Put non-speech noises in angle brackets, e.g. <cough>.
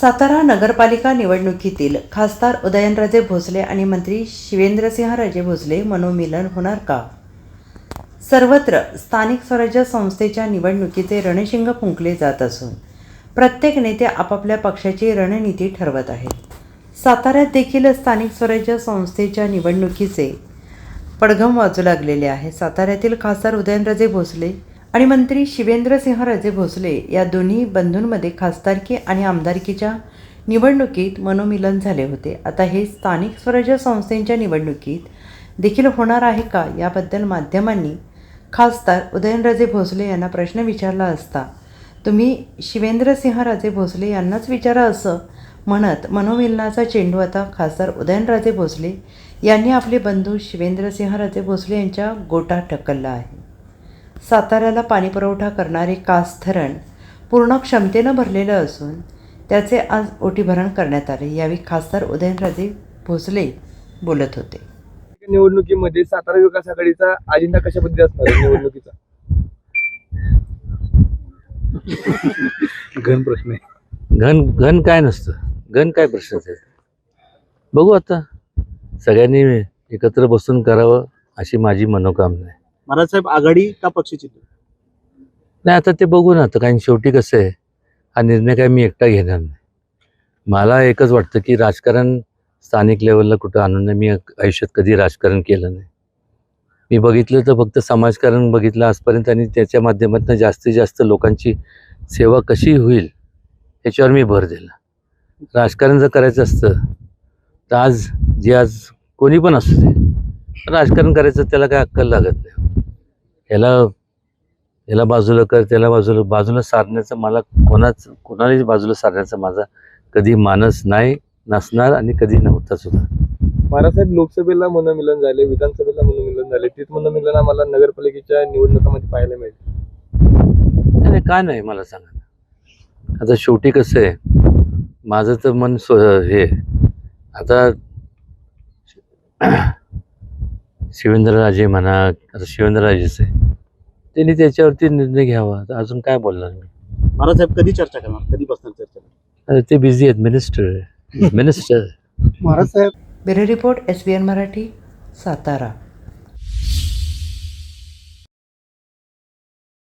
सातारा नगरपालिका निवडणुकीतील खासदार उदयनराजे भोसले आणि मंत्री शिवेंद्रसिंहराजे भोसले मनोमिलन होणार का? सर्वत्र स्थानिक स्वराज्य संस्थेच्या निवडणुकीचे रणशिंग फुंकले जात असून प्रत्येक नेते आपापल्या पक्षाची रणनीती ठरवत आहेत. साताऱ्यात देखील स्थानिक स्वराज्य संस्थेच्या निवडणुकीचे पडघम वाजू लागलेले आहे. साताऱ्यातील खासदार उदयनराजे भोसले आणि मंत्री शिवेंद्रसिंहराजे भोसले या दोन्ही बंधूंमध्ये खासदारकी आणि आमदारकीच्या निवडणुकीत मनोमिलन झाले होते. आता हे स्थानिक स्वराज्य संस्थेच्या निवडणुकीत देखील होणार आहे का याबद्दल माध्यमांनी खासदार उदयनराजे भोसले यांना प्रश्न विचारला असता तुम्ही शिवेंद्रसिंहराजे भोसले यांनाच विचारा असं म्हणत मनोमिलनाचा चेंडू आता खासदार उदयनराजे भोसले यांनी आपले बंधू शिवेंद्रसिंह राजे भोसले यांच्या गोटा ढकलला आहे. साताऱ्याला पाणीपुरवठा करणारे कास धरण पूर्ण क्षमतेनं भरलेलं असून त्याचे आज ओटीभरण करण्यात आले. यावेळी खासदार उदयनराजे भोसले बोलत होते. निवडणुकीमध्ये सातारा विकास आघाडीचा अजेंडा कशा पद्धती असणार आहे निवडणुकीचा? घन प्रश्न आहे. घन घन काय नसतं. घन काय प्रश्नच आहे? बघू आता. सगळ्यांनी एकत्र बसून करावं अशी माझी मनोकामना आहे. महाराज साहेब आघाडी का पक्षाची? नाही आता ते बघू ना आता कारण शेवटी कसं आहे हा निर्णय काय मी एकटा घेणार नाही. मला एकच वाटतं की राजकारण स्थानिक लेवलला कुठं आणून नाही मी आयुष्यात कधी राजकारण केलं नाही. मी बघितलं तर फक्त समाजकारण बघितलं आजपर्यंत आणि त्याच्या माध्यमातून जास्तीत जास्त लोकांची सेवा कशी होईल याच्यावर मी भर दिला. राजकारण जर करायचं असतं तर आज जे आज कोणी पण असू दे राजकारण करायचं त्याला काय अक्कल लागत नाही. याला याला बाजूला कर त्याला बाजूला बाजूला सारण्याचं मला कोणाच कोणालाही बाजूला सारण्याचा माझा कधी मानस नाही नसणार आणि कधी नव्हता सुद्धा. महाराष्ट्रात लोकसभेला मनोमिलन झाले विधानसभेला मनोमिलन झाले तेच मनोमिलन आम्हाला नगरपालिकेच्या निवडणुकामध्ये पाहायला मिळते नाही नाही, का नाही मला सांगा. आता शेवटी कसं आहे माझं तर मन स्व हे आता <clears throat> शिवेंद्रराजे म्हणा आता शिवेंद्रराजेच आहे. त्यांनी त्याच्यावरती निर्णय घ्यावा. अजून काय बोलणार मी? महाराज साहेब कधी चर्चा करणार? कधी बसणार चर्चा ते बिझी आहेत मिनिस्टर मिनिस्टर <laughs> महाराज साहेब. Bureau report S B N Marathi Satara.